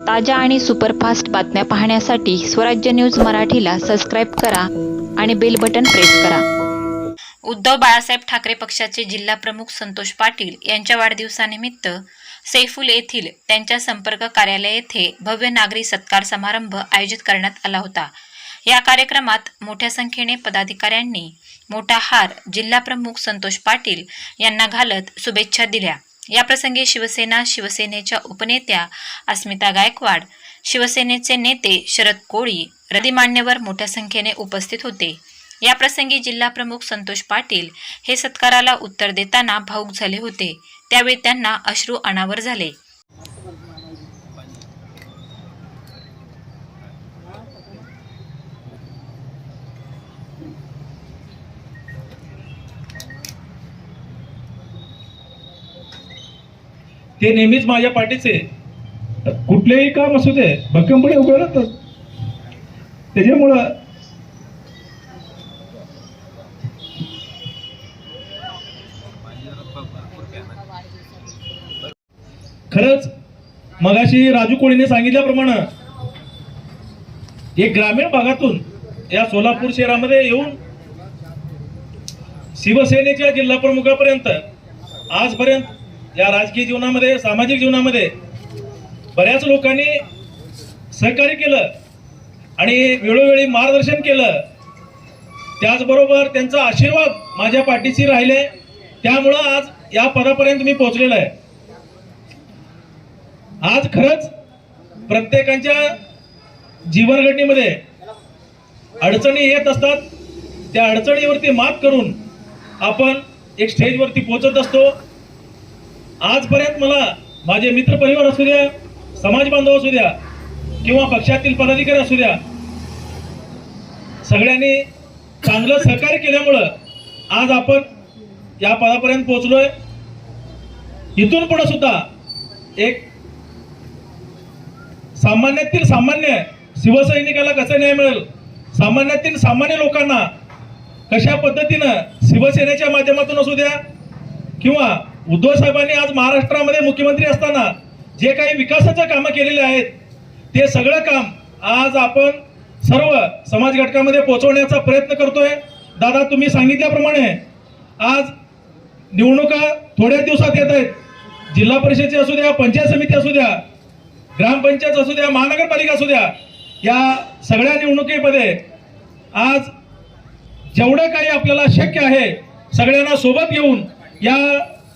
ताज्या आणि सुपरफास्ट बातम्या पाहण्यासाठी स्वराज्य न्यूज मराठीला सबस्क्राईब करा आणि बेल बटन प्रेस करा. उद्धव बाळासाहेब ठाकरे पक्षाचे जिल्हा प्रमुख संतोष पाटील यांच्या वाढदिवसानिमित्त सैफुल येथील त्यांच्या संपर्क कार्यालय येथे भव्य नागरी सत्कार समारंभ आयोजित करण्यात आला होता. या कार्यक्रमात मोठ्या संख्येने पदाधिकाऱ्यांनी मोठा हार जिल्हा प्रमुख संतोष पाटील यांना घालत शुभेच्छा दिल्या. याप्रसंगी शिवसेना शिवसेनेच्या उपनेत्या अस्मिता गायकवाड शिवसेनेचे नेते शरद कोळी रदी मान्यवर मोठ्या संख्येने उपस्थित होते. याप्रसंगी जिल्हाप्रमुख संतोष पाटील हे सत्काराला उत्तर देताना भाऊक झाले होते. त्यावेळी त्यांना अश्रू अनावर झाले. ते नेहमीच माझ्या पाठीचे कुठलेही काम असू दे भक्कमपणे उभे राहतात. त्याच्यामुळं खरंच मगाशी राजू कोळीने सांगितल्याप्रमाणे एक ग्रामीण भागातून या सोलापूर शहरामध्ये येऊन शिवसेनेच्या जिल्हा प्रमुखापर्यंत आजपर्यंत या राजकीय जीवनामध्ये सामाजिक जीवनामध्ये बऱ्याच लोकांनी सहकार्य केलं आणि वेळोवेळी मार्गदर्शन केलं. त्याचबरोबर त्यांचा आशीर्वाद माझ्या पाठीशी राहिले. त्यामुळं आज या पदापर्यंत मी पोहोचलेलो आहे. आज खरंच प्रत्येकाच्या जीवनघटनेमध्ये अडचणी येत असतात. त्या अडचणीवरती मात करून आपण एक स्टेजवरती पोहोचत असतो. आजपर्यंत मला माझे मित्र परिवार असू द्या समाज बांधव असू द्या किंवा पक्षातील पदाधिकारी असू द्या सगळ्यांनी चांगलं सहकार्य केल्यामुळं आज आपण या पदापर्यंत पोहोचलोय. इथून पुढे सुद्धा एक सामान्यातील सामान्य शिवसैनिकाला कसा न्याय मिळेल? सामान्यातील सामान्य लोकांना कशा पद्धतीनं शिवसेनेच्या माध्यमातून असू द्या किंवा उद्धव साहेबांनी आज महाराष्ट्रामध्ये मुख्यमंत्री असताना जे काही विकासाचं कामं केलेले आहेत ते सगळं काम आज आपण सर्व समाज घटकामध्ये पोहोचवण्याचा प्रयत्न करतोय. दादा तुम्ही सांगितल्याप्रमाणे आज निवडणुका थोड्या दिवसात येत आहेत. जिल्हा परिषदची असू द्या पंचायत समिती असू द्या ग्रामपंचायत असू द्या महानगरपालिका असू द्या या सगळ्या निवडणुकीमध्ये आज जेवढं काही आपल्याला शक्य आहे सगळ्यांना सोबत घेऊन या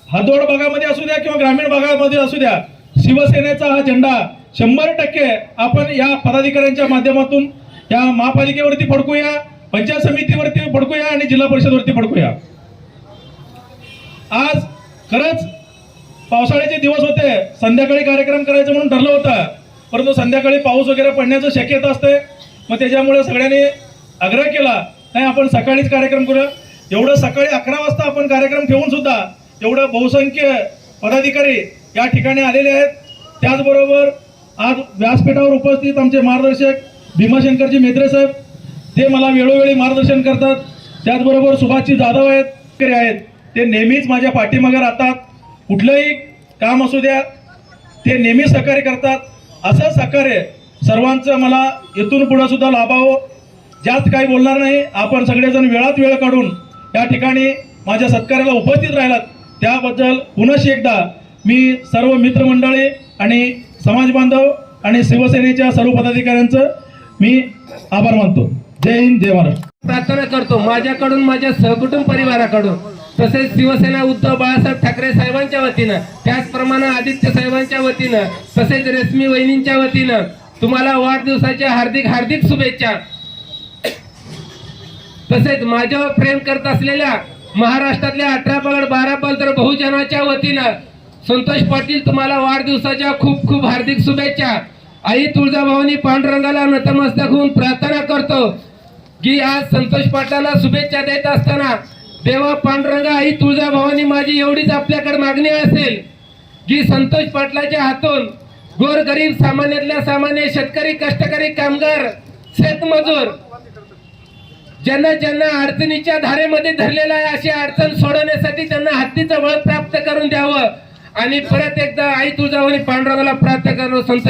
हदोड भागामध्ये असू द्या किंवा ग्रामीण भागामध्ये असू द्या शिवसेनेचा हा झेंडा शंभर टक्के आपण या पदाधिकाऱ्यांच्या माध्यमातून या महापालिकेवरती फडकूया पंचायत समितीवरती फडकूया आणि जिल्हा परिषदवरती फडकूया. आज खरंच पावसाळ्याचे दिवस होते. संध्याकाळी कार्यक्रम करायचं म्हणून ठरलं होतं. परंतु संध्याकाळी पाऊस वगैरे पडण्याचं शक्यता असते. मग त्याच्यामुळे सगळ्यांनी आग्रह केला नाही आपण सकाळीच कार्यक्रम करूया. एवढं सकाळी अकरा वाजता आपण कार्यक्रम ठेवून सुद्धा तेवढं बहुसंख्य पदाधिकारी या ठिकाणी आलेले आहेत. त्याचबरोबर आज व्यासपीठावर उपस्थित आमचे मार्गदर्शक भीमाशंकरजी मेत्रे साहेब ते मला वेळोवेळी मार्गदर्शन करतात. त्याचबरोबर सुभाषजी जाधव आहेत आहेत. ते नेहमीच माझ्या पाठीमागे राहतात. कुठलंही काम असू द्या ते नेहमी सहकार्य करतात. असं सहकार्य सर्वांचं मला इथून पुढे सुद्धा लाभावं. जास्त काही बोलणार नाही. आपण सगळेजण वेळात वेळ काढून या ठिकाणी माझ्या सत्कार्याला उपस्थित राहिलात. त्याबद्दल पुनश्च एकदा मी सर्व मित्रमंडळी आणि समाज बांधव आणि शिवसेनेच्या सर्व पदाधिकाऱ्यांचं मी आभार मानतो. जय हिंद जय महाराष्ट्र प्रार्थना करतो. माझ्याकडून माझ्या सहकुटुंब परिवाराकडून तसेच शिवसेना उद्धव बाळासाहेब ठाकरे साहेबांच्या वतीनं त्याचप्रमाणे आदित्य साहेबांच्या वतीनं तसेच रेश्मी वहिनींच्या वतीनं तुम्हाला वाढदिवसाच्या हार्दिक हार्दिक शुभेच्छा. तसेच माझ्यावर प्रेम करत असलेल्या महाराष्ट्रातल्या अठरा पगड बारा पलतर बहुजनाच्या वतीनं. संतोष पाटील तुम्हाला वाढदिवसाच्या खूप खूप हार्दिक शुभेच्छा. आई तुळजाभवानी पांडुरंगाला नतमस्तक होऊन प्रार्थना करतो. की आज संतोष पाटलाला शुभेच्छा देत असताना देवा पांडुरंगा आई तुळजाभवानी माझी एवढीच आपल्याकडे मागणी असेल. की संतोष पाटलाच्या हातून गोरगरीब सामान्यातल्या सामान्य शेतकरी कष्टकरी कामगार शेतमजूर ज्यांना ज्यांना अडचणीच्या धारेमध्ये धरलेला आहे अशी अडचण सोडवण्यासाठी त्यांना हत्तीचं बळ प्राप्त करून द्यावं. आणि परत एकदा आई तुझावर पांडुरंगाला प्राप्त करून संत